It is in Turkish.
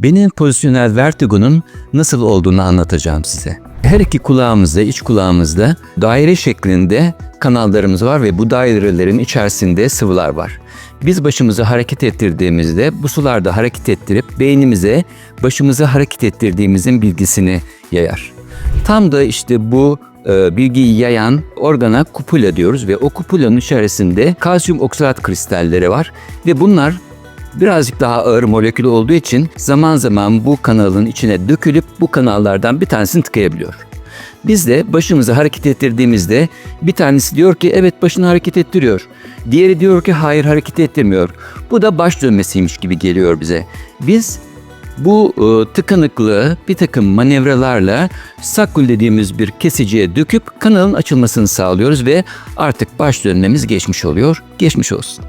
Benim pozisyonel vertigonun nasıl olduğunu anlatacağım size. Her iki kulağımızda, iç kulağımızda daire şeklinde kanallarımız var ve bu dairelerin içerisinde sıvılar var. Biz başımızı hareket ettirdiğimizde bu sular da hareket ettirip beynimize başımızı hareket ettirdiğimizin bilgisini yayar. Tam da işte bu e, bilgiyi yayan organa kupula diyoruz ve o kupulanın içerisinde kalsiyum oksalat kristalleri var ve bunlar birazcık daha ağır molekül olduğu için zaman zaman bu kanalın içine dökülüp bu kanallardan bir tanesini tıkayabiliyor. Biz de başımızı hareket ettirdiğimizde bir tanesi diyor ki evet başını hareket ettiriyor. Diğeri diyor ki hayır hareket ettirmiyor. Bu da baş dönmesiymiş gibi geliyor bize. Biz bu e, tıkanıklığı bir takım manevralarla sakkul dediğimiz bir kesiciye döküp kanalın açılmasını sağlıyoruz ve artık baş dönmemiz geçmiş oluyor. Geçmiş olsun.